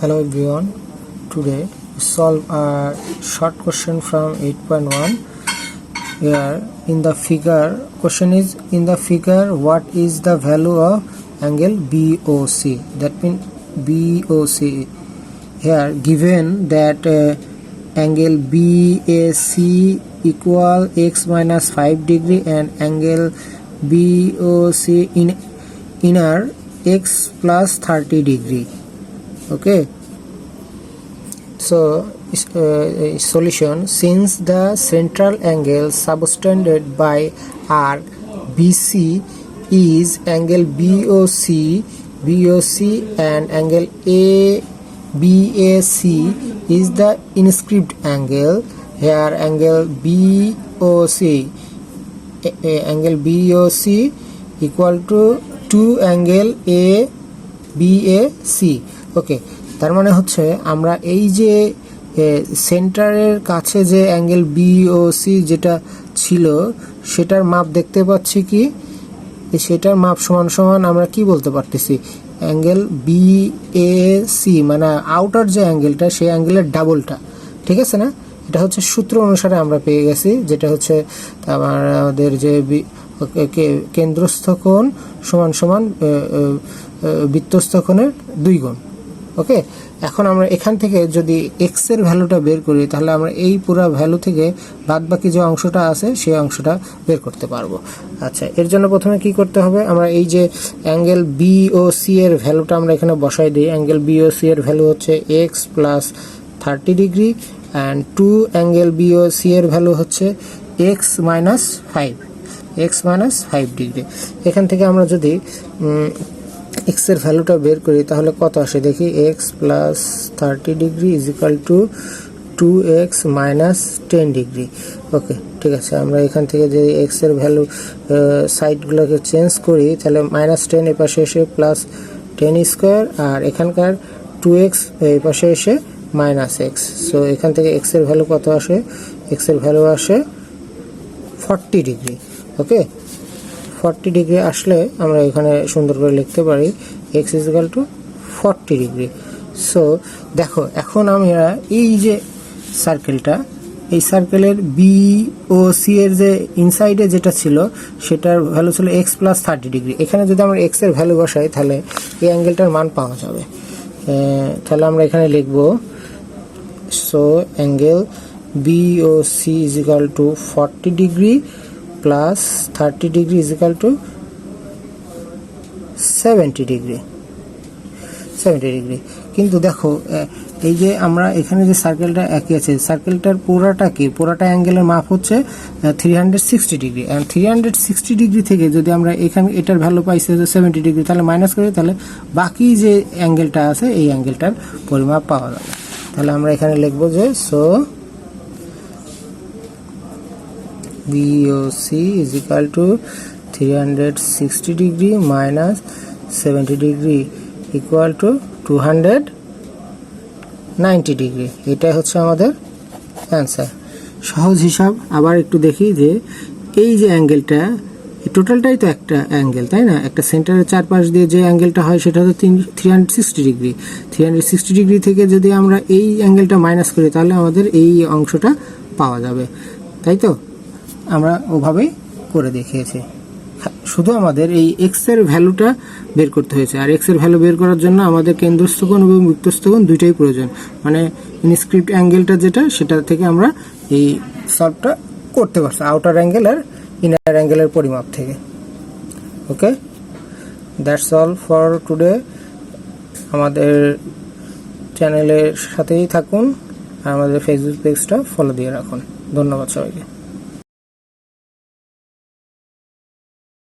Hello everyone. Today solve a short question from 8.1. Here in the figure, question is in the figure what is the value of angle BOC? That means BOC. Here given that uh, angle BAC equal x minus 5 degree and angle BOC in inner x plus 30 degree okay? So uh, solution since the central angle subtended by arc bc is angle boc boc and angle a bac is the inscribed angle. Here angle boc a- a- angle boc equal to 2 angle a BAC ওকে তার মানে হচ্ছে আমরা এই যে সেন্টারের কাছে যে angle BOC যেটা ছিল, সেটার মাপ দেখতে পাচ্ছি কি? সেটার মাপ সমান সমান আমরা কি বলতে পারতেছি? অ্যাঙ্গেল বি এ সি মানে আউটার যে অ্যাঙ্গেলটা সেই অ্যাঙ্গেলের ডাবলটা ঠিক আছে না? এটা হচ্ছে সূত্র অনুসারে আমরা পেয়ে গেছি, যেটা হচ্ছে আমাদের যে কেন্দ্রস্থ কোণ সমান সমান বৃত্তস্থ কোণের দুই গুণ। ওকে এখন আমরা এখান থেকে যদি এক্সের ভ্যালুটা বের করি, তাহলে আমরা এই পুরো ভ্যালু থেকে বাদ বাকি যে অংশটা আছে, সেই অংশটা বের করতে পারব। আচ্ছা এর জন্য প্রথমে কি করতে হবে? আমরা এই যে অ্যাঙ্গেল বি ও সি এর ভ্যালুটা আমরা এখানে বসাই দিই। অ্যাঙ্গেল বি ও সি এর ভ্যালু হচ্ছে x plus thirty degree and to angle B O C এর ভ্যালু হচ্ছে x minus five x minus five degree এখান থেকে আমরা যদি এক্সের ভ্যালুটা বের করি, তাহলে কত আসে? দেখি x plus thirty degree is equal to two x minus ten degree okay ঠিক আছে, আমরা এখান থেকে যদি এক্সের ভ্যালু সাইডগুলোকে চেঞ্জ করি, তাহলে মাইনাস টেন এ পাশে এসে প্লাস টেন স্কোয়ার আর এখানকার টু এক্স এই পাশে এসে মাইনাস এক্স সো এখান থেকে এক্সের ভ্যালু কত আসে? এক্সের ভ্যালু আসে forty degree okay forty degree আসলে আমরা এখানে সুন্দর করে লিখতে পারি x is equal to forty degree so দেখো, এখন আমরা এই যে সার্কেলটা এই সার্কেলের বি ও সি এর যে ইনসাইডে যেটা ছিল, সেটার ভ্যালু ছিল এক্স প্লাস থার্টি ডিগ্রি এখানে যদি আমরা এক্সের ভ্যালু বসাই, তাহলে এই অ্যাঙ্গেলটার মান পাওয়া যাবে। তাহলে আমরা এখানে লিখব so angle B O C is 40 to plus 30 degree is equal to 70 degree 70 degree কিন্তু দেখো এই যে আমরা এখানে যে সার্কেলটা একই আছে সার্কেলটার পুরাটা কি? পুরাটা অ্যাঙ্গেলের মাপ হচ্ছে three hundred sixty degree and three hundred sixty degree থেকে যদি আমরা এখানে এটার ভ্যালু পাইছি সেভেন্টি ডিগ্রি তাহলে মাইনাস করি তাহলে বাকি যে অ্যাঙ্গেলটা আছে, এই অ্যাঙ্গেলটার পরিমাপ পাওয়া যাবে। তাহলে আমরা এখানে লিখব যে so BOC is equal to 360 degree minus 70 degree equal to 290 degree এটাই হচ্ছে আমাদের অ্যান্সার সহজ হিসাব, আবার একটু দেখি যে এই যে অ্যাঙ্গেলটা টোটালটাই তো একটা অ্যাঙ্গেল, তাই না? একটা সেন্টারের চারপাশ দিয়ে যে অ্যাঙ্গেলটা হয়, সেটা হচ্ছে তিন three hundred sixty degree three hundred sixty degree থেকে যদি আমরা এই অ্যাঙ্গেলটা মাইনাস করি, তাহলে আমাদের এই অংশটা পাওয়া যাবে। তাই তো? আমরা ওভাবেই করে দেখিয়েছি। শুধু আমাদের এই এক্সের ভ্যালুটা বের করতে হয়েছে। আর এক্সের ভ্যালু বের করার জন্য আমাদের কেন্দ্রস্থকোণ এবং বৃত্তস্থ দুইটাই প্রয়োজন। মানে ইনস্ক্রিপ্ট অ্যাঙ্গেলটা যেটা, সেটা থেকে আমরা এই সলভটা করতে পারছি। আউটার অ্যাঙ্গেল আর ইনার অ্যাঙ্গেলের পরিমাপ থেকে। Okay that's all for today আমাদের চ্যানেলের সাথেই থাকুন। আর আমাদের ফেসবুক পেজটা ফলো দিয়ে রাখুন। ধন্যবাদ সবাইকে।